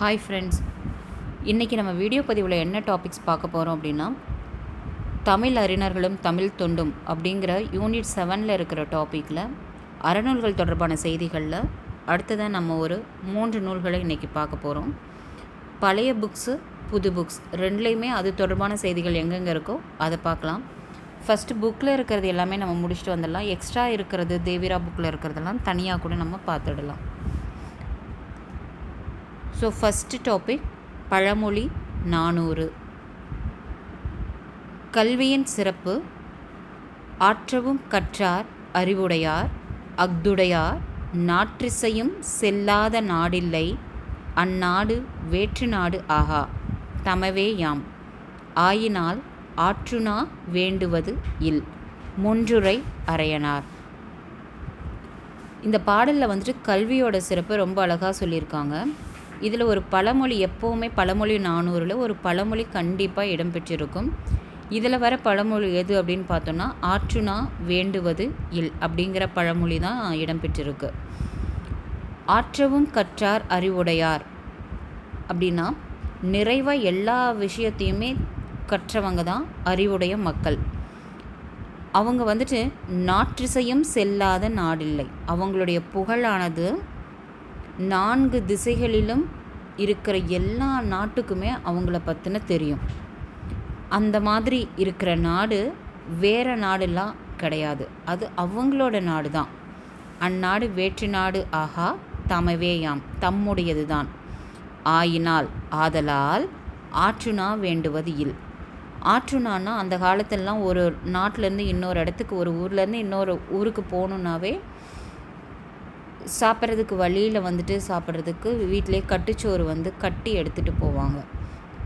Hi friends இன்றைக்கி நம்ம video பதிவில் என்ன டாபிக்ஸ் பார்க்க போகிறோம் அப்படின்னா தமிழ் அறிஞர்களும் தமிழ் தொண்டும் அப்படிங்கிற யூனிட் செவனில் இருக்கிற டாப்பிக்கில் அறநூல்கள் தொடர்பான செய்திகளில் அடுத்ததாக நம்ம ஒரு மூன்று நூல்களை இன்றைக்கி பார்க்க போகிறோம் பழைய புக்ஸு புது புக்ஸ் ரெண்டுலேயுமே அது தொடர்பான செய்திகள் எங்கெங்கே இருக்கோ அதை பார்க்கலாம். ஃபஸ்ட்டு புக்கில் இருக்கிறது எல்லாமே நம்ம முடிச்சுட்டு வந்துடலாம். எக்ஸ்ட்ரா இருக்கிறது தேவிரா புக்கில் இருக்கிறதெல்லாம் தனியாக கூட நம்ம பார்த்துடலாம். ஸோ ஃபஸ்ட்டு டாபிக் பழமொழி நானூறு. கல்வியின் சிறப்பு ஆற்றவும் கற்றார் அறிவுடையார் அஃதுடையார் நாற்றிசையும் செல்லாத நாடில்லை அந்நாடு வேற்று நாடு ஆகா. தமவே யாம். ஆயினால் ஆற்றுனா வேண்டுவது இல். முன்றுரை அறையனார். இந்த பாடலில் வந்துட்டு கல்வியோட சிறப்பு ரொம்ப அழகாக சொல்லியிருக்காங்க. இதில் ஒரு பழமொழி எப்போவுமே பழமொழி நானூறில் ஒரு பழமொழி கண்டிப்பாக இடம்பெற்றிருக்கும். இதில் வர பழமொழி எது அப்படின்னு பார்த்தோன்னா ஆற்றுனா வேண்டுவது இல் அப்படிங்கிற பழமொழி தான் இடம்பெற்றிருக்கு. ஆற்றவும் கற்றார் அறிவுடையார் அப்படின்னா நிறைவாக எல்லா விஷயத்தையுமே கற்றவங்க தான் அறிவுடைய மக்கள். அவங்க வந்துட்டு நாற்றிசையும் செல்லாத நாடில்லை. அவங்களுடைய புகழானது நான்கு திசைகளிலும் இருக்கிற எல்லா நாட்டுக்குமே அவங்கள பற்றின தெரியும். அந்த மாதிரி இருக்கிற நாடு வேறு நாடுலாம் கிடையாது. அது அவங்களோட நாடு தான் அந்நாடு வேற்று நாடு ஆகா தமவேயாம் தம்முடையது தான் ஆயினால் ஆதலால் ஆற்றுனா வேண்டுவது இல். ஆற்றுனான்னா அந்த காலத்திலலாம் ஒரு நாட்டிலேருந்து இன்னொரு இடத்துக்கு ஒரு ஊர்லேருந்து இன்னொரு ஊருக்கு போகணுன்னாவே சாப்பிட்றதுக்கு வழியில் வந்துட்டு சாப்பிட்றதுக்கு வீட்டிலே கட்டுச்சோறு வந்து கட்டி எடுத்துகிட்டு போவாங்க.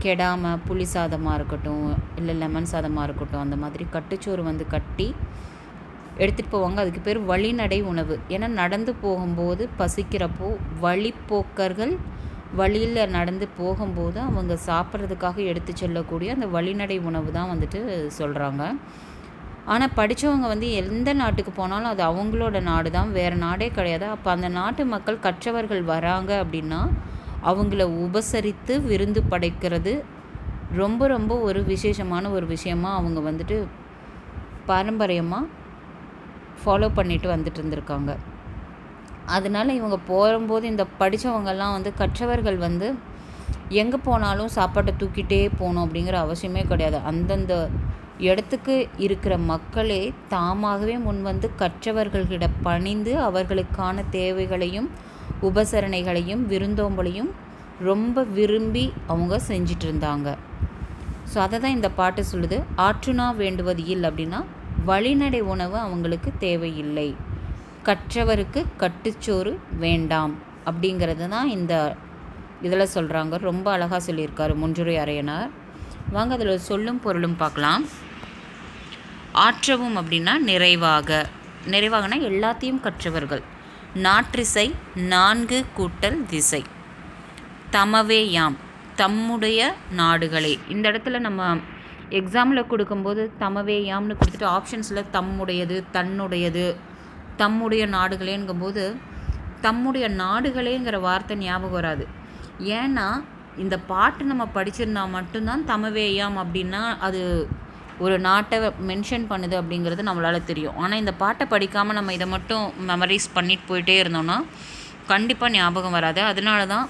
கெடாமல் புளி சாதமாக இருக்கட்டும் இல்லை லெமன் சாதமாக இருக்கட்டும் அந்த மாதிரி கட்டுச்சோறு வந்து கட்டி எடுத்துகிட்டு போவாங்க. அதுக்கு பேர் வழிநடை உணவு. ஏன்னா நடந்து போகும்போது பசிக்கிறப்போ வழிப்போக்கர்கள் வழியில் நடந்து போகும்போது அவங்க சாப்பிட்றதுக்காக எடுத்து செல்லக்கூடிய அந்த வழிநடை உணவு தான் வந்துட்டு சொல்கிறாங்க ஆனால் படித்தவங்க வந்து எந்த நாட்டுக்கு போனாலும் அது அவங்களோட நாடு தான் வேறு நாடே கிடையாது. அப்போ அந்த நாட்டு மக்கள் கற்றவர்கள் வராங்க அப்படின்னா அவங்கள உபசரித்து விருந்து படைக்கிறது ரொம்ப ரொம்ப ஒரு விசேஷமான ஒரு விஷயமாக அவங்க வந்துட்டு பாரம்பரியமாக ஃபாலோ பண்ணிட்டு வந்துட்டு இருந்திருக்காங்க. அதனால் இவங்க போகும்போது இந்த படித்தவங்கெல்லாம் வந்து கற்றவர்கள் வந்து எங்கே போனாலும் சாப்பாட்டை தூக்கிட்டே போகணும் அப்படிங்கிற அவசியமே கிடையாது. அந்தந்த இடத்துக்கு இருக்கிற மக்களே தாமாகவே முன்வந்து கற்றவர்களிட பணிந்து அவர்களுக்கான தேவைகளையும் உபசரணைகளையும் விருந்தோம்பலையும் ரொம்ப விரும்பி அவங்க செஞ்சிட்டு இருந்தாங்க ஸோ அதை தான் இந்த பாட்டு சொல்லுது. ஆற்றுனா வேண்டுவது இல்லை அப்படின்னா வழிநடை உணவு அவங்களுக்கு தேவையில்லை. கற்றவருக்கு கட்டுச்சோறு வேண்டாம் அப்படிங்கிறது தான் இந்த இதில் சொல்கிறாங்க ரொம்ப அழகாக சொல்லியிருக்காரு முன்றுரை அறையனார். வாங்க அதில் சொல்லும் பொருளும் பார்க்கலாம். ஆற்றவும் அப்படின்னா நிறைவாக. நிறைவாகனா எல்லாத்தையும் கற்றவர்கள். நாற்றிசை நான்கு கூட்டல் திசை. தமவே யாம் தம்முடைய நாடுகளே. இந்த இடத்துல நம்ம எக்ஸாமில் கொடுக்கும்போது தமவே யாம்னு கொடுத்துட்டு ஆப்ஷன்ஸில் தம்முடையது தன்னுடையது தம்முடைய நாடுகளேங்கும்போது தம்முடைய நாடுகளேங்கிற வார்த்தை ஞாபகம் வராது. ஏன்னா இந்த பாட்டு நம்ம படிச்சிருந்தா மட்டும்தான் தமவேயாம் அப்படின்னா அது ஒரு நாட்டை மென்ஷன் பண்ணுது அப்படிங்கிறது நம்மளால் தெரியும். ஆனால் இந்த பாட்டை படிக்காமல் நம்ம இதை மட்டும் மெமரைஸ் பண்ணிட்டு போயிட்டே இருந்தோம்னா கண்டிப்பாக ஞாபகம் வராது. அதனால தான்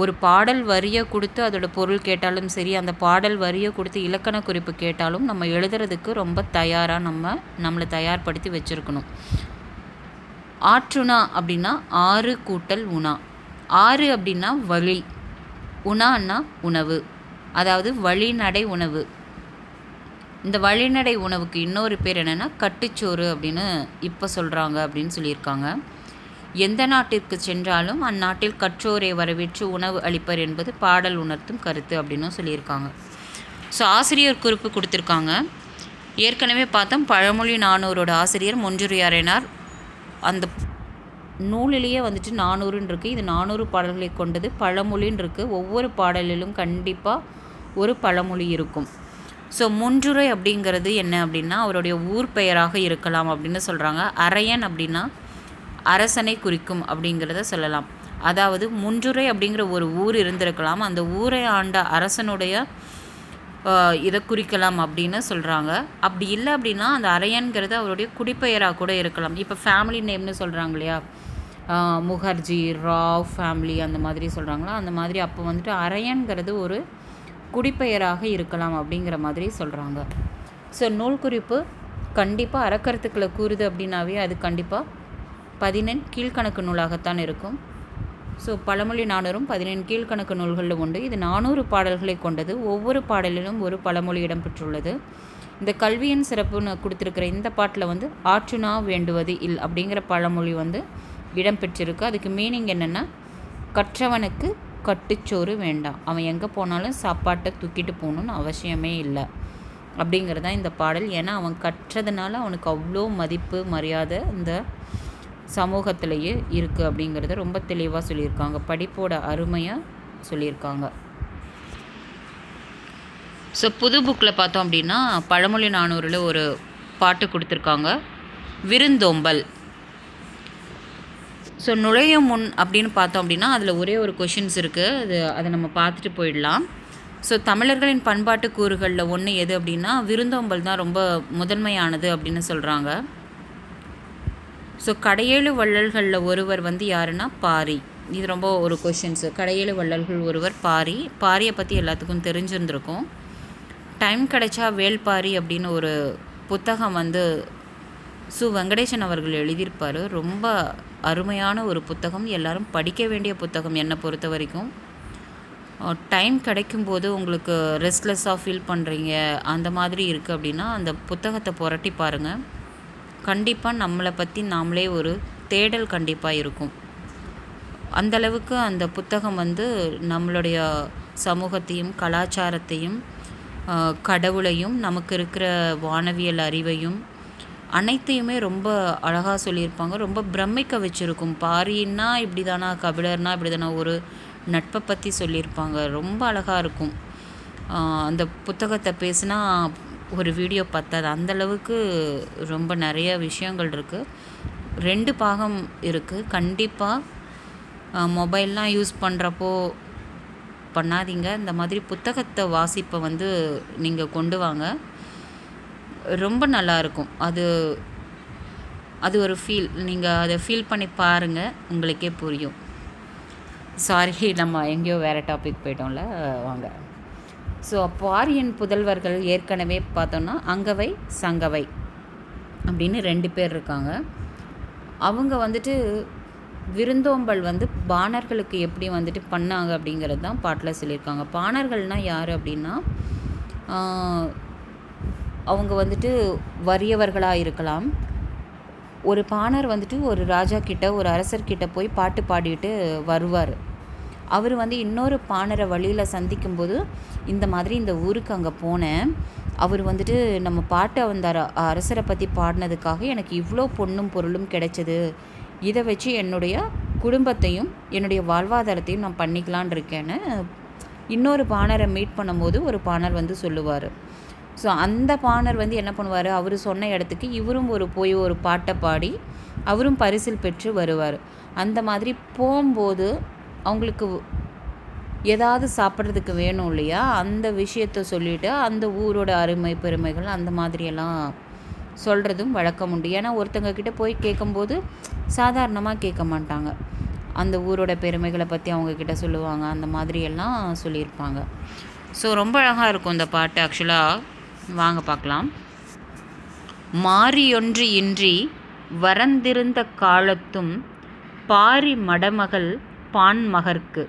ஒரு பாடல் வரியை கொடுத்து அதோட பொருள் கேட்டாலும் சரி அந்த பாடல் வரியை கொடுத்து இலக்கண குறிப்பு கேட்டாலும் நம்ம எழுதுறதுக்கு ரொம்ப தயாராக நம்ம நம்மளை தயார்படுத்தி வச்சுருக்கணும். ஆற்றுணா அப்படின்னா ஆறு கூட்டல் உணா. ஆறு அப்படின்னா வழி. உணான்னா உணவு. அதாவது வழிநடை உணவு. இந்த வழிநடை உணவுக்கு இன்னொரு பேர் என்னென்னா கட்டுச்சோறு அப்படின்னு இப்போ சொல்கிறாங்க அப்படின்னு சொல்லியிருக்காங்க. எந்த நாட்டிற்கு சென்றாலும் அந்நாட்டில் கற்றோரை வரவேற்று உணவு அளிப்பர் என்பது பாடல் உணர்த்தும் கருத்து அப்படின்னும் சொல்லியிருக்காங்க. ஸோ ஆசிரியர் குறிப்பு கொடுத்துருக்காங்க. ஏற்கனவே பார்த்தோம் பழமொழி நானூரோட ஆசிரியர் மொஞ்சுரியாரினார் அந்த நூலிலேயே வந்துட்டு நானூறுன்னு இருக்குது இது நானூறு பாடல்களை கொண்டது. பழமொழின்னு இருக்குது ஒவ்வொரு பாடலிலும் கண்டிப்பாக ஒரு பழமொழி இருக்கும். ஸோ முன்றுரை அப்படிங்கிறது என்ன அப்படின்னா அவருடைய ஊர் பெயராக இருக்கலாம் அப்படின்னு சொல்கிறாங்க அரையன் அப்படின்னா அரசனை குறிக்கும் அப்படிங்கிறத சொல்லலாம். அதாவது முன்றுரை அப்படிங்கிற ஒரு ஊர் இருந்திருக்கலாம். அந்த ஊரை ஆண்ட அரசனுடைய இதை குறிக்கலாம் அப்படின்னு சொல்கிறாங்க அப்படி இல்லை அப்படின்னா அந்த அரையன்கிறது அவருடைய குடிப்பெயராக கூட இருக்கலாம். இப்போ ஃபேமிலி நேம்னு சொல்கிறாங்க இல்லையா? முகர்ஜி ராவ் ஃபேமிலி அந்த மாதிரி சொல்கிறாங்களா அந்த மாதிரி அப்போ வந்துட்டு அரையன்கிறது ஒரு குடிப்பெயராக இருக்கலாம் அப்படிங்கிற மாதிரி சொல்கிறாங்க ஸோ நூல் குறிப்பு கண்டிப்பாக அறக்கருத்துக்களை கூறுது அப்படின்னாவே அது கண்டிப்பாக பதினெண் கீழ்கணக்கு நூலாகத்தான் இருக்கும். ஸோ பழமொழி நானூறும் பதினெண் கீழ்கணக்கு நூல்களில் உண்டு. இது நானூறு பாடல்களை கொண்டது. ஒவ்வொரு பாடலிலும் ஒரு பழமொழி இடம்பெற்றுள்ளது. இந்த கல்வியின் சிறப்புன்னு கொடுத்துருக்கிற இந்த பாட்டில் வந்து ஆற்றுனா வேண்டுவது இல் அப்படிங்கிற பழமொழி வந்து இடம் பெற்றிருக்கு அதுக்கு மீனிங் என்னென்னா கற்றவனுக்கு கட்டுச்சோறு வேண்டாம். அவன் எங்கே போனாலும் சாப்பாட்டை தூக்கிட்டு போகணுன்னு அவசியமே இல்லை. அப்படிங்கிறது தான் இந்த பாடல். ஏன்னா அவன் கற்றதுனால அவனுக்கு அவ்வளோ மதிப்பு மரியாதை இந்த சமூகத்திலேயே இருக்குது அப்படிங்கிறத ரொம்ப தெளிவாக சொல்லியிருக்காங்க. படிப்போட அருமையாக சொல்லியிருக்காங்க. ஸோ புது புக்கில் பார்த்தோம் அப்படின்னா பழமொழி நானூறில் ஒரு பாட்டு கொடுத்துருக்காங்க. விருந்தோம்பல். ஸோ நுழையும் முன் அப்படின்னு பார்த்தோம் அப்படின்னா அதில் ஒரே ஒரு கொஷின்ஸ் இருக்குது அது அதை நம்ம பார்த்துட்டு போயிடலாம். ஸோ தமிழர்களின் பண்பாட்டு கூறுகளில் ஒன்று எது அப்படின்னா விருந்தோம்பல் தான் ரொம்ப முதன்மையானது அப்படின்னு சொல்கிறாங்க ஸோ கடையேழு வள்ளல்களில் ஒருவர் வந்து யாருன்னா பாரி. இது ரொம்ப ஒரு கொஷின்ஸு கடையேழு வள்ளல்கள் ஒருவர் பாரி. பாரியை பற்றி எல்லாத்துக்கும் தெரிஞ்சிருந்திருக்கும். டைம் கிடைச்சா வேல்பாரி அப்படின்னு ஒரு புத்தகம் வந்து சு வெங்கடேசன் அவர்கள் எழுதியிருப்பார். ரொம்ப அருமையான ஒரு புத்தகம். எல்லாரும் படிக்க வேண்டிய புத்தகம் என்னை பொறுத்த வரைக்கும். டைம் கிடைக்கும்போது உங்களுக்கு ரெஸ்ட்லெஸ்ஸாக ஃபீல் பண்ணுறீங்க அந்த மாதிரி இருக்குது அப்படின்னா அந்த புத்தகத்தை புரட்டி பாருங்கள் கண்டிப்பாக நம்மளை பற்றி நாமளே ஒரு தேடல் கண்டிப்பாக இருக்கும். அந்தளவுக்கு அந்த புத்தகம் வந்து நம்மளுடைய சமூகத்தையும் கலாச்சாரத்தையும் கடவுளையும் நமக்கு இருக்கிற வானவியல் அறிவையும் அனைத்தையுமே ரொம்ப அழகாக சொல்லியிருப்பாங்க. ரொம்ப பிரமிக்க வச்சுருக்கும். பாரின்னா இப்படி தானா கபிலர்னா இப்படி தானா ஒரு நட்பை பற்றி சொல்லியிருப்பாங்க. ரொம்ப அழகாக இருக்கும். அந்த புத்தகத்தை பேசுனா ஒரு வீடியோ பத்தாது. அந்தளவுக்கு ரொம்ப நிறைய விஷயங்கள் இருக்குது ரெண்டு பாகம் இருக்குது கண்டிப்பாக மொபைல்லாம் யூஸ் பண்ணுறப்போ பண்ணாதீங்க. இந்த மாதிரி புத்தகத்தை வாசிப்பை வந்து நீங்கள் கொண்டு வாங்க. ரொம்ப நல்லாயிருக்கும். அது அது ஒரு ஃபீல் நீங்கள் அதை ஃபீல் பண்ணி பாருங்கள் உங்களுக்கே புரியும். சாரி நம்ம எங்கேயோ வேறு டாபிக் போயிட்டோம்ல. வாங்க. ஸோ பாரியன் புதல்வர்கள் ஏற்கனவே பார்த்தோன்னா அங்கவை சங்கவை அப்படின்னு ரெண்டு பேர் இருக்காங்க. அவங்க வந்துட்டு விருந்தோம்பல் வந்து பாணர்களுக்கு எப்படி வந்துட்டு பண்ணாங்க அப்படிங்கிறது தான் பாட்டில் சொல்லியிருக்காங்க. பாணர்கள்னால் யார் அப்படின்னா அவங்க வந்துட்டு வறியவர்களாக இருக்கலாம். ஒரு பாணர் வந்துட்டு ஒரு ராஜா கிட்ட ஒரு அரசர்கிட்ட போய் பாட்டு பாடிட்டு வருவார். அவர் வந்து இன்னொரு பாணரை வழியில் சந்திக்கும்போது இந்த மாதிரி இந்த ஊருக்கு அங்கே போனேன். அவர் வந்துட்டு நம்ம பாட்டை அந்த அரசரை பற்றி பாடினதுக்காக எனக்கு இவ்வளோ பொண்ணும் பொருளும் கிடைச்சது. இதை வச்சு என்னுடைய குடும்பத்தையும் என்னுடைய வாழ்வாதாரத்தையும் நான் பண்ணிக்கலான் இருக்கேன்னு இன்னொரு பாணரை மீட் பண்ணும்போது ஒரு பாணர் வந்து சொல்லுவார். ஸோ அந்த பாணர் வந்து என்ன பண்ணுவார்? அவர் சொன்ன இடத்துக்கு இவரும் ஒரு போய் ஒரு பாட்டை பாடி அவரும் பரிசில் பெற்று வருவார். அந்த மாதிரி போகும்போது அவங்களுக்கு ஏதாவது சாப்பிட்றதுக்கு வேணும் இல்லையா? அந்த விஷயத்த சொல்லிவிட்டு அந்த ஊரோட அருமை பெருமைகள் அந்த மாதிரியெல்லாம் சொல்கிறதும் வழக்கம் உண்டு. ஏன்னா ஒருத்தங்க கிட்டே போய் கேட்கும்போது சாதாரணமாக கேட்க மாட்டாங்க. அந்த ஊரோட பெருமைகளை பற்றி அவங்கக்கிட்ட சொல்லுவாங்க. அந்த மாதிரியெல்லாம் சொல்லியிருப்பாங்க. ஸோ ரொம்ப அழகாக இருக்கும் இந்த பாட்டு ஆக்சுவலாக வாங்க பார்க்கலாம். மாறியொன்று இன்றி வரந்திருந்த காலத்தும் பாரி மடமகள் பான்மகர்க்கு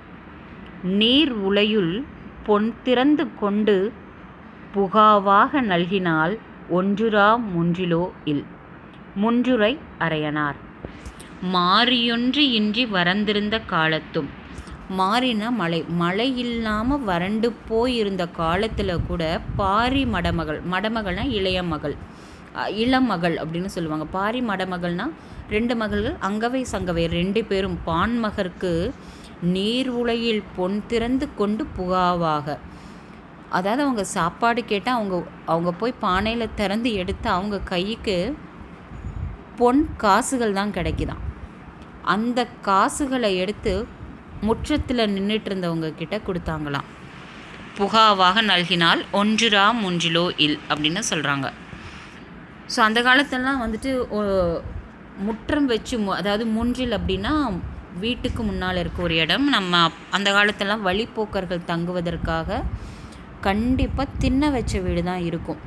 நீர் உலையுள் பொன் திறந்து கொண்டு புகாவாக நல்கினால் ஒன்றுரா முன்றிலோ இல். முன்றுரை அறையனார். மாறியொன்று இன்றி வரந்திருந்த காலத்தும் மாறின மழை. மழை இல்லாமல் வறண்டு போயிருந்த காலத்தில் கூட பாரி மடமகள் மடமகள்னால் இளைய மகள் இளமகள் அப்படின்னு சொல்லுவாங்க. பாரி மடமகள்னால் ரெண்டு மகள்கள் அங்கவை சங்கவை ரெண்டு பேரும். பான்மகருக்கு நீர் உலையில் பொன் திறந்து கொண்டு புகாவாக. அதாவது அவங்க சாப்பாடு கேட்டால் அவங்க அவங்க போய் பானையில் திறந்து எடுத்து அவங்க கைக்கு பொன் காசுகள் தான் கிடைக்குதான் அந்த காசுகளை எடுத்து முற்றத்தில் நின்றுட்டு இருந்தவங்க கிட்ட கொடுத்தாங்களாம். புகாவாக நல்கினால் ஒன்றுரா முன்றிலோ இல் அப்படின்னு சொல்கிறாங்க ஸோ அந்த காலத்திலலாம் வந்துட்டு முற்றம் வச்சு மு அதாவது மூன்றில் அப்படின்னா வீட்டுக்கு முன்னால் இருக்க ஒரு இடம். நம்ம அப்- அந்த காலத்திலலாம் வழிப்போக்கர்கள் தங்குவதற்காக கண்டிப்பாக திண்ணை வச்ச வீடு தான் இருக்கும்.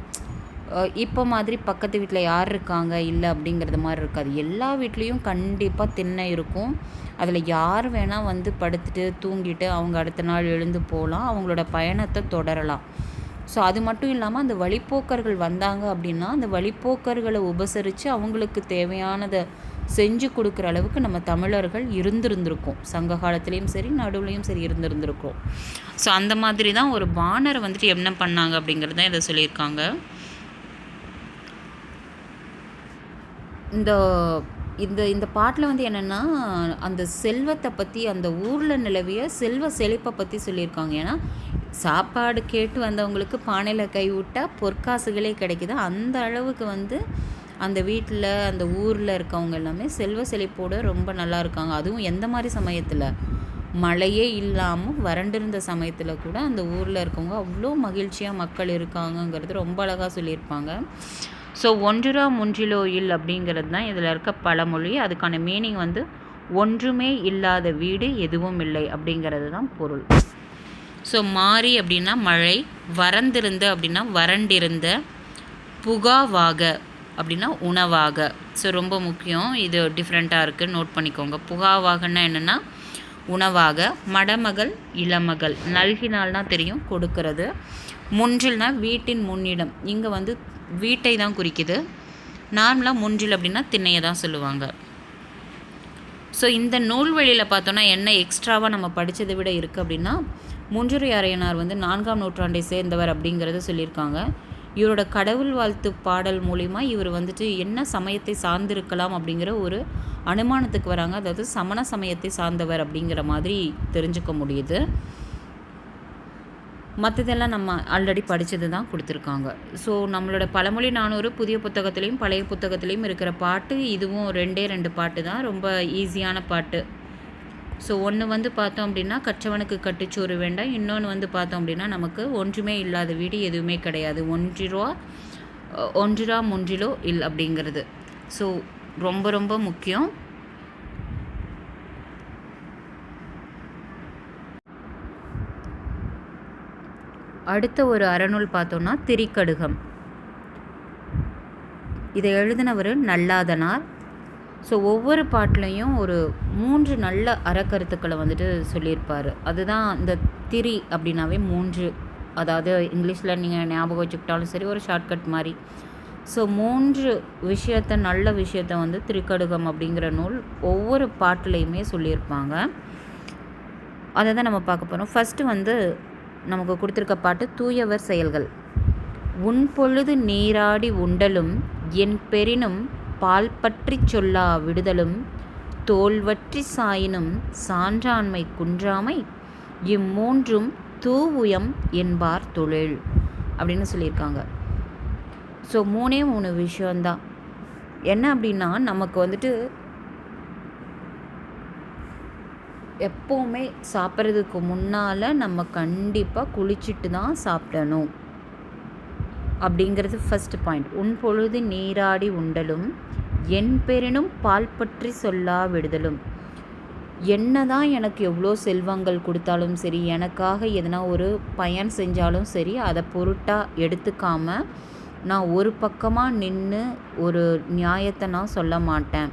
இப்போ மாதிரி பக்கத்து வீட்டில் யார் இருக்காங்க? இல்லை அப்படிங்கிறது மாதிரி இருக்காது. எல்லா வீட்லேயும் கண்டிப்பாக திண்ணை இருக்கும். அதில் யார் வேணால் வந்து படுத்துட்டு தூங்கிட்டு அவங்க அடுத்த நாள் எழுந்து போகலாம் அவங்களோட பயணத்தை தொடரலாம். ஸோ அது மட்டும் இல்லாமல் அந்த வழிப்போக்கர்கள் வந்தாங்க அப்படின்னா அந்த வழிப்போக்கர்களை உபசரித்து அவங்களுக்கு தேவையானதை செஞ்சு கொடுக்குற அளவுக்கு நம்ம தமிழர்கள் இருந்திருந்திருக்கோம். சங்க காலத்துலேயும் சரி நடுவுலையும் சரி இருந்திருந்திருக்கோம். ஸோ அந்த மாதிரி தான் ஒரு பானரை வந்துட்டு என்ன பண்ணாங்க அப்படிங்கிறது தான் இதை சொல்லியிருக்காங்க. இந்த இந்த இந்த பாட்டில் வந்து என்னென்னா அந்த செல்வத்தை பற்றி அந்த ஊரில் நிலவிய செல்வ செழிப்பை பற்றி சொல்லியிருக்காங்க. ஏன்னா சாப்பாடு கேட்டு வந்தவங்களுக்கு பானையில் கை விட்டால் பொற்காசுகளே கிடைக்குது. அந்த அளவுக்கு வந்து அந்த வீட்டில் அந்த ஊரில் இருக்கவங்க எல்லாமே செல்வ செழிப்போடு ரொம்ப நல்லா இருக்காங்க. அதுவும் எந்த மாதிரி சமயத்தில்? மழையே இல்லாமல் வறண்டிருந்த சமயத்தில் கூட அந்த ஊரில் இருக்கவங்க அவ்வளோ மகிழ்ச்சியாக மக்கள் இருக்காங்கங்கிறது ரொம்ப அழகாக சொல்லியிருப்பாங்க. ஸோ ஒன்றுரா முன்றிலோ இல் அப்படிங்கிறது தான் இதில் இருக்க பழமொழி. அதுக்கான மீனிங் வந்து ஒன்றுமே இல்லாத வீடு எதுவும் இல்லை அப்படிங்கிறது தான் பொருள். ஸோ மாறி அப்படின்னா மழை வறந்திருந்த அப்படின்னா வறண்டிருந்த புகாவாக அப்படின்னா உணவாக. ஸோ ரொம்ப முக்கியம். இது டிஃப்ரெண்ட்டாக இருக்குது நோட் பண்ணிக்கோங்க. புகாவாகன்னா என்னென்னா உணவாக மடமகள் இளமகள். நல்கினால்னா தெரியும் கொடுக்கறது. முன்றில்னா வீட்டின் முன்னிடம். இங்கே வந்து வீட்டை தான் குறிக்குது. நார்மலாக முன்றில் அப்படின்னா திண்ணையை தான் சொல்லுவாங்க. ஸோ இந்த நூல்வெளியில் பார்த்தோன்னா என்ன எக்ஸ்ட்ராவாக நம்ம படித்ததை விட இருக்குது அப்படின்னா முன்றுரை அரையனார் வந்து நான்காம் நூற்றாண்டை சேர்ந்தவர் அப்படிங்கிறத சொல்லியிருக்காங்க. இவரோட கடவுள் வாழ்த்து பாடல் மூலிமா இவர் வந்துட்டு என்ன சமயத்தை சார்ந்திருக்கலாம் அப்படிங்கிற ஒரு அனுமானத்துக்கு வராங்க. அதாவது சமண சமயத்தை சார்ந்தவர் அப்படிங்கிற மாதிரி தெரிஞ்சுக்க முடியுது. மற்றதெல்லாம் நம்ம ஆல்ரெடி படித்தது தான் கொடுத்துருக்காங்க. ஸோ நம்மளோட பழமொழி நானூறு புதிய புத்தகத்துலேயும் பழைய புத்தகத்துலேயும் இருக்கிற பாட்டு இதுவும் ரெண்டே ரெண்டு பாட்டு தான். ரொம்ப ஈஸியான பாட்டு. ஸோ ஒன்று வந்து பார்த்தோம் அப்படின்னா கற்றவனுக்கு கட்டுச்சோறு வேண்டாம். இன்னொன்று வந்து பார்த்தோம் அப்படின்னா நமக்கு ஒன்றுமே இல்லாத வீடு எதுவுமே கிடையாது. ஒன்றிரூவா ஒன்றிரா மூன்றிலோ இல் அப்படிங்கிறது. ஸோ ரொம்ப ரொம்ப முக்கியம். அடுத்த ஒரு அறநூல் பார்த்தோன்னா திரிக்கடுகம். இதை எழுதினவர் நல்லாதனார். ஸோ ஒவ்வொரு பாட்டிலையும் ஒரு மூன்று நல்ல அறக்கருத்துக்களை வந்துட்டு சொல்லியிருப்பார். அதுதான் இந்த திரி அப்படின்னாவே மூன்று. அதாவது இங்கிலீஷில் நீங்கள் ஞாபகம் வச்சுக்கிட்டாலும் சரி ஒரு ஷார்ட்கட் மாதிரி. ஸோ மூன்று விஷயத்த நல்ல விஷயத்த வந்து திரிக்கடுகம் அப்படிங்கிற நூல் ஒவ்வொரு பாட்டுலேயுமே சொல்லியிருப்பாங்க. அதை தான் நம்ம பார்க்க போகிறோம் ஃபஸ்ட்டு வந்து நமக்கு கொடுத்துருக்க பாட்டு தூயவர் செயல்கள். உன் பொழுது நீராடி உண்டலும் என் பெரினும் பால் பற்றி சொல்லா விடுதலும் தோல்வற்றி சாயினும் சான்றாண்மை குன்றாமை இம்மூன்றும் தூவுயம் என்பார் தொழில் அப்படின்னு சொல்லியிருக்காங்க. ஸோ மூணே மூணு விஷயந்தான் என்ன அப்படின்னா நமக்கு வந்துட்டு எப்போவுமே சாப்பிட்றதுக்கு முன்னால் நம்ம கண்டிப்பாக குளிச்சுட்டு தான் சாப்பிடணும். அப்படிங்கிறது ஃபஸ்ட் பாயிண்ட் உன் பொழுது நீராடி உண்டலும் என் பெரினும் பால் பற்றி சொல்லா விடுதலும். என்ன தான் எனக்கு எவ்வளோ செல்வங்கள் கொடுத்தாலும் சரி எனக்காக எதனா ஒரு பயன் செஞ்சாலும் சரி அதை பொருட்டாக எடுத்துக்காம நான் ஒரு பக்கமாக நின்று ஒரு நியாயத்தை நான் சொல்ல மாட்டேன்.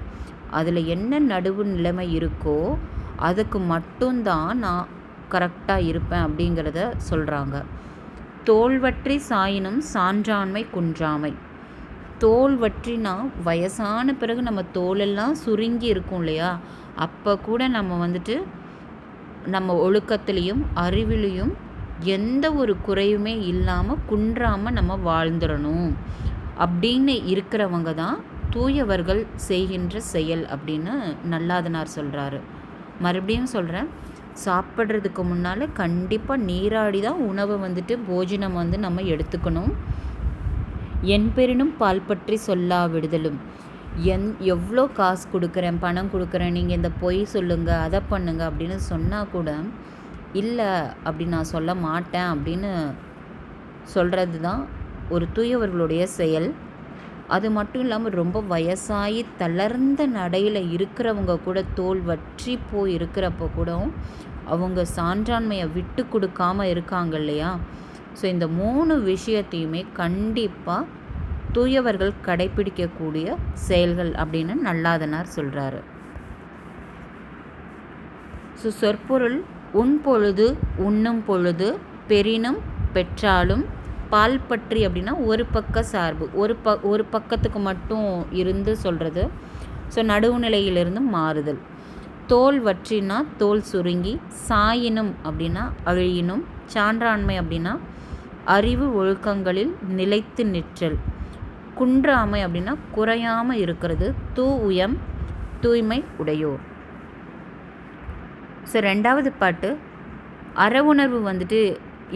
அதில் என்ன நடுவு நிலைமை இருக்கோ அதுக்கு மட்டும்தான் நான் கரெக்டாக இருப்பேன் அப்படிங்கிறத சொல்கிறாங்க தோல்வற்றி சாயினும் சான்றாண்மை குன்றாமை. தோல் வற்றினா வயசான பிறகு நம்ம தோலெல்லாம் சுருங்கி இருக்கும் இல்லையா? அப்போ கூட நம்ம வந்துட்டு நம்ம ஒழுக்கத்துலேயும் அறிவிலையும் எந்த ஒரு குறையுமே இல்லாமல் குன்றாமல் நம்ம வாழ்ந்துடணும். அப்படின்னு இருக்கிறவங்க தான் தூயவர்கள் செய்கின்ற செயல் அப்படின்னு நல்லாதனார் சொல்கிறாரு மறுபடியும் சொல்கிறேன் சாப்பிட்றதுக்கு முன்னால் கண்டிப்பாக நீராடி தான் உணவை வந்துட்டு போஜனம் வந்து நம்ம எடுத்துக்கணும். என் பெரினும் பால் பற்றி சொல்லா விடுதலும் என் எவ்வளோ காசு கொடுக்குறேன் பணம் கொடுக்குறேன் நீங்கள் இந்த பொய் சொல்லுங்கள் அதை பண்ணுங்கள் அப்படின்னு சொன்னால் கூட இல்லை அப்படி நான் சொல்ல மாட்டேன் அப்படின்னு சொல்கிறது தான் ஒரு தூயவர்களுடைய செயல். அது மட்டும் இல்லாமல் ரொம்ப வயசாகி தளர்ந்த நடையில் இருக்கிறவங்க கூட தோல் வற்றி போய் இருக்கிறப்ப கூட அவங்க சான்றாண்மையை விட்டு கொடுக்காம இருக்காங்க இல்லையா? ஸோ இந்த மூணு விஷயத்தையுமே கண்டிப்பாக தூயவர்கள் கடைபிடிக்கக்கூடிய செயல்கள் அப்படின்னு நல்லாதனார் சொல்கிறாரு ஸோ சொற்பொருள் உன் பொழுது உண்ணும் பொழுது பெரினும் பெற்றாலும் பால் பற்றி அப்படின்னா ஒரு பக்க சார்பு. ஒரு ப ஒரு பக்கத்துக்கு மட்டும் இருந்து சொல்கிறது ஸோ நடுவுநிலையிலிருந்து மாறுதல். தோல் வற்றினா தோல் சுருங்கி சாயினும் அப்படின்னா அழியினும் சான்றாண்மை அப்படின்னா அறிவு ஒழுக்கங்களில் நிலைத்து நிற்றல். குன்றாமை அப்படின்னா குறையாமல் இருக்கிறது. தூ உயம் தூய்மை உடையோர். ஸோ ரெண்டாவது பாட்டு அறவுணர்வு வந்துட்டு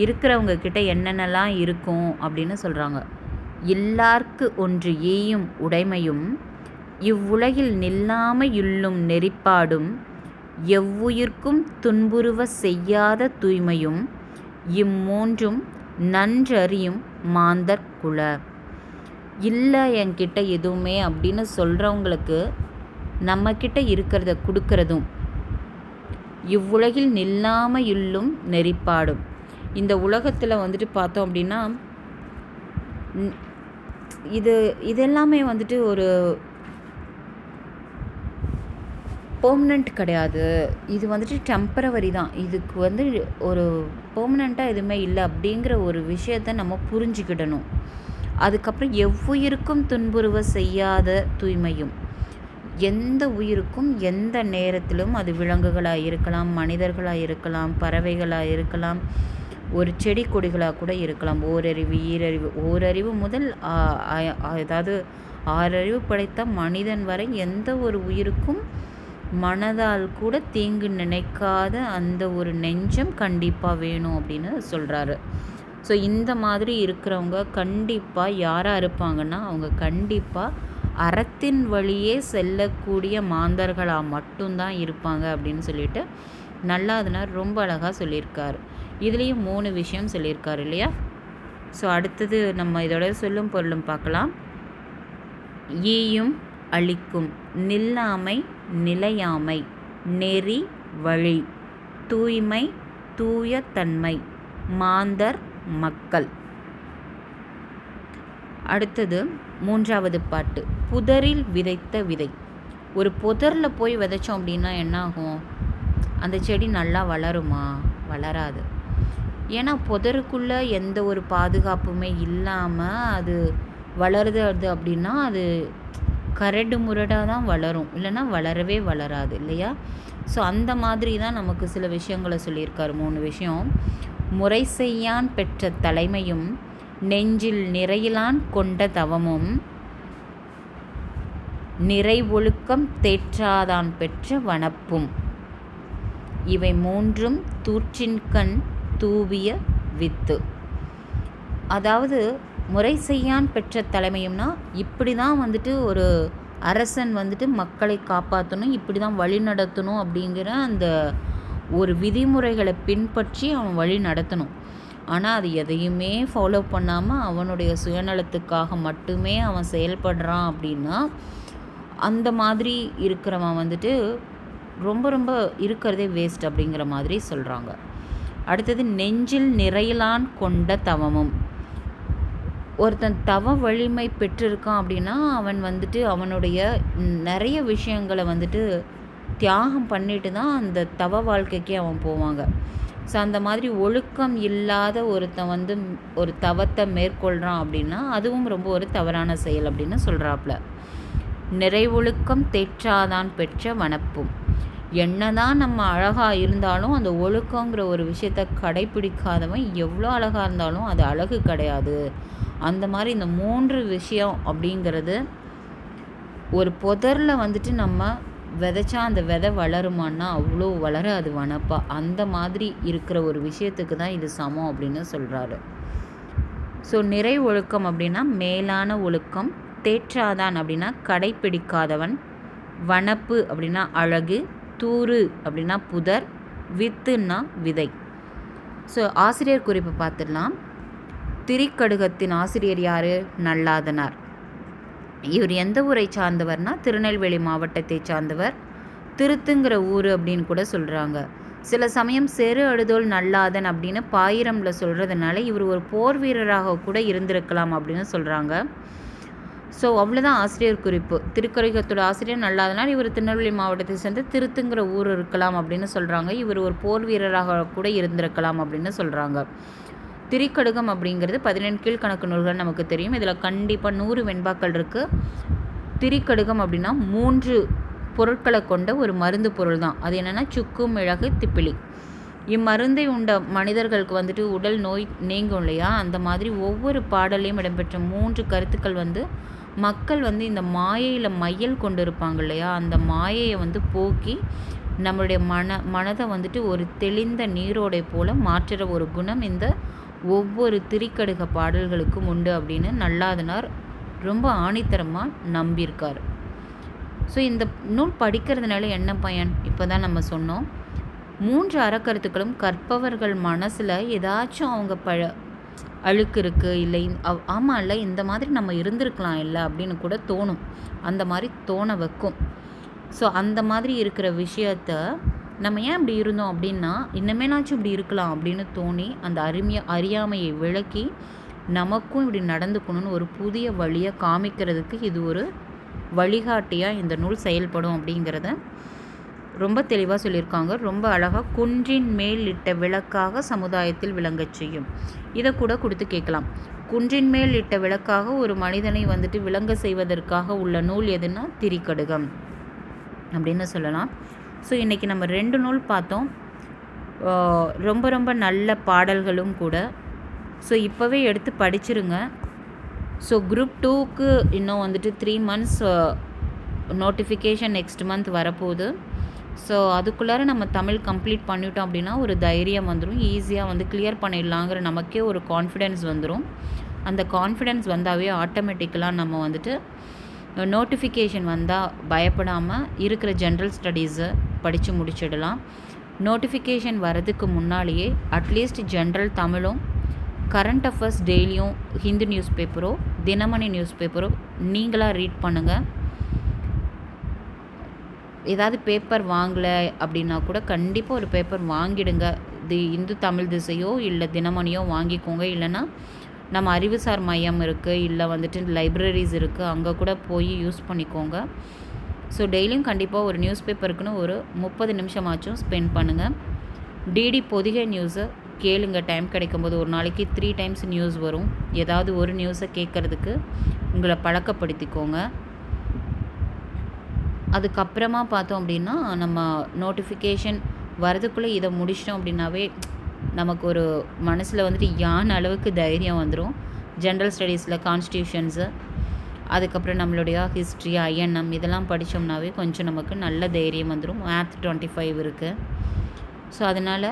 இருக்கிறவங்க கிட்ட என்னென்னலாம் இருக்கும் அப்படின்னு சொல்கிறாங்க எல்லார்க்கு ஒன்று ஏயும் உடைமையும் இவ்வுலகில் நில்லாமையுள்ளும் நெறிப்பாடும் எவ்வுயிர்க்கும் துன்புறுவ செய்யாத தூய்மையும் இம்மூன்றும் நன்றறியும் மாந்தர் குல. இல்லை என்கிட்ட எதுவுமே அப்படின்னு சொல்கிறவங்களுக்கு நம்மக்கிட்ட இருக்கிறத கொடுக்கறதும் இவ்வுலகில் நில்லாமையுள்ளும் நெறிப்பாடும். இந்த உலகத்தில் வந்துட்டு பார்த்தோம் அப்படின்னா இது இதெல்லாமே வந்துட்டு ஒரு பெர்மனண்ட் கிடையாது. இது வந்துட்டு டெம்பரவரி தான். இதுக்கு வந்து ஒரு பெர்மனண்ட்டாக எதுவுமே இல்லை அப்படிங்கிற ஒரு விஷயத்த நம்ம புரிஞ்சுக்கிடணும். அதுக்கப்புறம் எவ்வுயிருக்கும் துன்புறுவ செய்யாத தூய்மையும். எந்த உயிருக்கும் எந்த நேரத்திலும் அது விலங்குகளாக இருக்கலாம் மனிதர்களாக இருக்கலாம் பறவைகளாக இருக்கலாம் ஒரு செடி கொடிகளாக கூட இருக்கலாம். ஓரறிவு ஈரறிவு. ஓரறிவு முதல் அதாவது ஆறறிவு படைத்த மனிதன் வரை எந்த ஒரு உயிருக்கும் மனதால் கூட தீங்கு நினைக்காத அந்த ஒரு நெஞ்சம் கண்டிப்பாக வேணும் அப்படின்னு சொல்கிறாரு ஸோ இந்த மாதிரி இருக்கிறவங்க கண்டிப்பாக யாராக இருப்பாங்கன்னா அவங்க கண்டிப்பாக அறத்தின் வழியே செல்லக்கூடிய மாந்தர்களாக மட்டும்தான் இருப்பாங்க அப்படின்னு சொல்லிட்டு நல்லாதனார் ரொம்ப அழகாக சொல்லியிருக்காரு. இதுலேயும் மூணு விஷயம் சொல்லியிருக்காரு இல்லையா? ஸோ அடுத்தது நம்ம இதோட சொல்லும் பொருளும் பார்க்கலாம். ஈயும் அழிக்கும் நில்லாமை நிலையாமை நெறி வழி தூய்மை தூய தன்மை மாந்தர் மக்கள். அடுத்தது மூன்றாவது பாட்டு புதரில் விதைத்த விதை. ஒரு புதரில் போய் விதைச்சோம் அப்படின்னா என்ன ஆகும் அந்த செடி நல்லா வளருமா? வளராது. ஏன்னா புதருக்குள்ளே எந்த ஒரு பாதுகாப்புமே இல்லாமல் அது வளருது அது அப்படின்னா அது கரடு முரடாக தான் வளரும். இல்லைன்னா வளரவே வளராது இல்லையா? ஸோ அந்த மாதிரி தான் நமக்கு சில விஷயங்களை சொல்லியிருக்காரு. மூணு விஷயம். முறை செய்யான் பெற்ற தலைமையும் நெஞ்சில் நிறையிலான் கொண்ட தவமும் நிறை ஒழுக்கம் தேற்றாதான் பெற்ற வனப்பும். இவை மூன்றும் தூற்றின்கண் தூவிய வித்து. அதாவது முறை செய்யான் பெற்ற தலைமையும்னா இப்படி தான் வந்துட்டு ஒரு அரசன் வந்துட்டு மக்களை காப்பாற்றணும் இப்படி தான் வழி நடத்தணும் அப்படிங்கிற அந்த ஒரு விதிமுறைகளை பின்பற்றி அவன் வழி நடத்தணும். ஆனால் அது எதையுமே ஃபாலோ பண்ணாமல் அவனுடைய சுயநலத்துக்காக மட்டுமே அவன் செயல்படுறான் அப்படின்னா அந்த மாதிரி இருக்கிறவன் வந்துட்டு ரொம்ப ரொம்ப இருக்கிறதே வேஸ்ட் அப்படிங்கிற மாதிரி சொல்கிறாங்க அடுத்தது நெஞ்சில் நிறையிலான் கொண்ட தவமும். ஒருத்தன் தவ வலிமை பெற்றிருக்கான் அப்படின்னா அவன் வந்துட்டு அவனுடைய நிறைய விஷயங்களை வந்துட்டு தியாகம் பண்ணிட்டு தான் அந்த தவ வாழ்க்கைக்கே அவன் போவாங்க. ஸோ அந்த மாதிரி ஒழுக்கம் இல்லாத ஒருத்தன் வந்து ஒரு தவத்தை மேற்கொள்கிறான் அப்படின்னா அதுவும் ரொம்ப ஒரு தவறான செயல் அப்படின்னு சொல்கிறாப்புல நிறைவொழுக்கம் தேற்றாதான் பெற்ற வனப்பும். என்னதான் நம்ம அழகாக இருந்தாலும் அந்த ஒழுக்கங்கிற ஒரு விஷயத்த கடைப்பிடிக்காதவன் எவ்வளோ அழகாக இருந்தாலும் அது அழகு கிடையாது. அந்த மாதிரி இந்த மூன்று விஷயம் அப்படிங்கிறது ஒரு புதரில் வந்துட்டு நம்ம விதைச்சா அந்த விதை வளருமான்னா அவ்வளோ வளராது வனப்பா. அந்த மாதிரி இருக்கிற ஒரு விஷயத்துக்கு தான் இது சமம் அப்படின்னு சொல்கிறாரு ஸோ நிறை ஒழுக்கம் அப்படின்னா மேலான ஒழுக்கம் தேற்றாதான் அப்படின்னா கடைப்பிடிக்காதவன் வனப்பு அப்படின்னா அழகு தூறு அப்படின்னா புதர் வித்துன்னா விதை. ஸோ ஆசிரியர் குறிப்பு பார்த்துடலாம். திரிக்கடுகத்தின் ஆசிரியர் யார்? நல்லாதனார். இவர் எந்த ஊரை சார்ந்தவர்னா? திருநெல்வேலி மாவட்டத்தை சார்ந்தவர். திருத்துங்கிற ஊர் அப்படின்னு கூட சொல்கிறாங்க சில சமயம் செரு அழுதோல் நல்லாதன் அப்படின்னு பாயிரம்ல சொல்கிறதுனால இவர் ஒரு போர் வீரராக கூட இருந்திருக்கலாம் அப்படின்னு சொல்கிறாங்க ஸோ அவ்வளோதான் ஆசிரியர் குறிப்பு. திருக்கரிகத்தோட ஆசிரியர் நல்லாதனால் இவர் திருநெல்வேலி மாவட்டத்தை சேர்ந்து திருத்துங்கிற ஊர் இருக்கலாம் அப்படின்னு சொல்கிறாங்க இவர் ஒரு போர் வீரராக கூட இருந்திருக்கலாம் அப்படின்னு சொல்கிறாங்க திரிக்கடுகம் அப்படிங்கிறது பதினெண்டு கீழ்கணக்கு நூல்கள் நமக்கு தெரியும். இதில் கண்டிப்பாக நூறு வெண்பாக்கள் இருக்குது திரிக்கடுகம் அப்படின்னா மூன்று பொருட்களை கொண்ட ஒரு மருந்து பொருள் தான். அது என்னென்னா சுக்கு மிளகு திப்பிலி. இம்மருந்தை உண்ட மனிதர்களுக்கு வந்துட்டு உடல் நோய் நீங்கும் இல்லையா? அந்த மாதிரி ஒவ்வொரு பாடலையும் இடம்பெற்ற மூன்று கருத்துக்கள் வந்து மக்கள் வந்து இந்த மாயையில் மையல் கொண்டு இருப்பாங்க இல்லையா? அந்த மாயையை வந்து போக்கி நம்மளுடைய மன மனதை வந்துட்டு ஒரு தெளிந்த நீரோடை போல் மாற்றுற ஒரு குணம் இந்த ஒவ்வொரு திரிக்கடுக பாடல்களுக்கும் உண்டு அப்படின்னு நல்லாதனார் ரொம்ப ஆணித்தரமாக நம்பியிருக்கார். ஸோ இந்த நூல் படிக்கிறதுனால என்ன பயன்? இப்போ தான் நம்ம சொன்னோம். மூன்று அறக்கருத்துக்களும் கற்பவர்கள் மனசில் ஏதாச்சும் அவங்க பழ அழுக்கு இருக்குது இல்லை ஆமாம் இல்லை இந்த மாதிரி நம்ம இருந்திருக்கலாம் இல்லை அப்படின்னு கூட தோணும். அந்த மாதிரி தோண வைக்கும். ஸோ அந்த மாதிரி இருக்கிற விஷயத்த நம்ம ஏன் இப்படி இருந்தோம் அப்படின்னா இன்னமேனாச்சும் இப்படி இருக்கலாம் அப்படின்னு தோணி அந்த அருமைய அறியாமையை விளக்கி நமக்கும் இப்படி நடந்துக்கணும்னு ஒரு புதிய வழியை காமிக்கிறதுக்கு இது ஒரு வழிகாட்டியாக இந்த நூல் செயல்படும் அப்படிங்கிறத ரொம்ப தெளிவாக சொல்லியிருக்காங்க. ரொம்ப அழகாக குன்றின் மேல் இட்ட விளக்காக சமுதாயத்தில் விளங்கச் செய்யும். இதை கூட கொடுத்து கேட்கலாம். குன்றின் மேல் இட்ட விளக்காக ஒரு மனிதனை வந்துட்டு விளங்க செய்வதற்காக உள்ள நூல் எதுன்னா திரிக்கடுகம் அப்படின்னு சொல்லலாம். ஸோ இன்றைக்கி நம்ம ரெண்டு நூல் பார்த்தோம். ரொம்ப ரொம்ப நல்ல பாடல்களும் கூட. ஸோ இப்போவே எடுத்து படிச்சிருங்க. ஸோ குரூப் டூக்கு இன்னும் வந்துட்டு three months notification next month வரப்போகுது. ஸோ அதுக்குள்ளார நம்ம தமிழ் கம்ப்ளீட் பண்ணிட்டோம் அப்படின்னா ஒரு தைரியம் வந்துடும் ஈஸியாக வந்து கிளியர் பண்ணிடலாங்கிற நமக்கே ஒரு கான்ஃபிடென்ஸ் வந்துடும் அந்த கான்ஃபிடென்ஸ் வந்தாவே ஆட்டோமேட்டிக்கலாக நம்ம வந்துட்டு நோட்டிஃபிகேஷன் வந்தால் பயப்படாமல் இருக்கிற ஜென்ரல் ஸ்டடீஸை படித்து முடிச்சிடலாம். நோட்டிஃபிகேஷன் வரதுக்கு முன்னாலேயே அட்லீஸ்ட் ஜென்ரல் தமிழும் கரண்ட் அஃபேர்ஸ் டெய்லியும் ஹிந்து நியூஸ் பேப்பரோ தினமணி நியூஸ் பேப்பரோ நீங்களாக ரீட் பண்ணுங்கள் ஏதாவது பேப்பர் வாங்கலை அப்படின்னா கூட கண்டிப்பாக ஒரு பேப்பர் வாங்கிடுங்க. தி இந்து தமிழ் திசையோ இல்லை தினமணியோ வாங்கிக்கோங்க. இல்லைன்னா நம்ம அறிவுசார் மையம் இருக்குது இல்லை வந்துட்டு லைப்ரரிஸ் இருக்குது அங்கே கூட போய் யூஸ் பண்ணிக்கோங்க. ஸோ டெய்லியும் கண்டிப்பாக ஒரு நியூஸ் பேப்பருக்குன்னு ஒரு முப்பது நிமிஷமாச்சும் ஸ்பெண்ட் பண்ணுங்கள் டிடி பொதிகை நியூஸை கேளுங்க. டைம் கிடைக்கும்போது ஒரு நாளைக்கு த்ரீ டைம்ஸ் நியூஸ் வரும். ஏதாவது ஒரு நியூஸை கேட்குறதுக்கு உங்களை பழக்கப்படுத்திக்கோங்க. அதுக்கப்புறமா பார்த்தோம் அப்படின்னா நம்ம நோட்டிஃபிகேஷன் வரதுக்குள்ளே இதை முடிச்சிட்டோம் அப்படின்னாவே நமக்கு ஒரு மனசில் வந்துட்டு யான் அளவுக்கு தைரியம் வந்துடும் ஜென்ரல் ஸ்டடீஸில் கான்ஸ்டியூஷன்ஸு அதுக்கப்புறம் நம்மளுடைய ஹிஸ்ட்ரி ஐஎன்எம் இதெல்லாம் படித்தோம்னாவே கொஞ்சம் நமக்கு நல்ல தைரியம் வந்துடும் மேத் டுவெண்ட்டி ஃபைவ் இருக்குது ஸோ அதனால்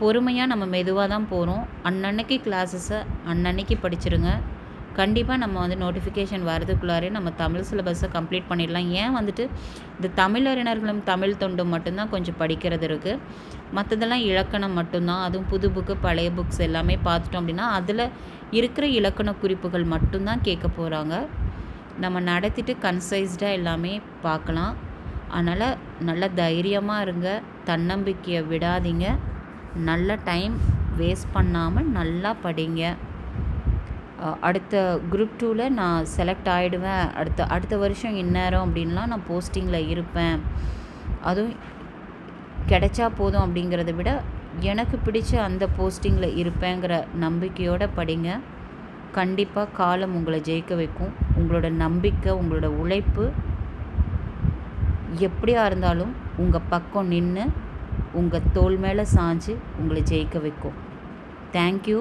பொறுமையாக நம்ம மெதுவாக தான் போகிறோம் அன்னன்னைக்கு கிளாஸஸை அன்னன்னைக்கு படிச்சிருங்க. கண்டிப்பாக நம்ம வந்து நோட்டிஃபிகேஷன் வரதுக்குள்ளாரே நம்ம தமிழ் சிலபஸை கம்ப்ளீட் பண்ணிடலாம். ஏன் வந்துட்டு இந்த தமிழறிஞர்களும் தமிழ் தொண்டும் மட்டும்தான் கொஞ்சம் படிக்கிறது இருக்குது மற்றதெல்லாம் இலக்கணம் மட்டும்தான். அதுவும் புது புக்கு பழைய புக்ஸ் எல்லாமே பார்த்துட்டோம் அப்படின்னா அதில் இருக்கிற இலக்கண குறிப்புகள் மட்டும்தான் கேட்க போகிறாங்க நம்ம நடத்திட்டு கன்சைஸ்டாக எல்லாமே பார்க்கலாம். அதனால் நல்ல தைரியமாக இருங்க. தன்னம்பிக்கையை விடாதீங்க. நல்ல டைம் வேஸ்ட் பண்ணாமல் நல்லா படிங்க. அடுத்த குரூப் டூவில் நான் செலக்ட் ஆகிடுவேன் அடுத்த அடுத்த வருஷம் இந்நேரம் அப்படின்லாம் நான் போஸ்டிங்கில் இருப்பேன். அதுவும் கிடைச்சா போதும் அப்படிங்கிறத விட எனக்கு பிடிச்ச அந்த போஸ்டிங்கில் இருப்பேங்கிற நம்பிக்கையோடு படிங்க. கண்டிப்பாக காலம் உங்களை ஜெயிக்க வைக்கும். உங்களோட நம்பிக்கை உங்களோட உழைப்பு எப்படியா இருந்தாலும் உங்கள் பக்கம் நின்று உங்கள் தோல் மேலே சாஞ்சு உங்களை ஜெயிக்க வைக்கும். தேங்க்யூ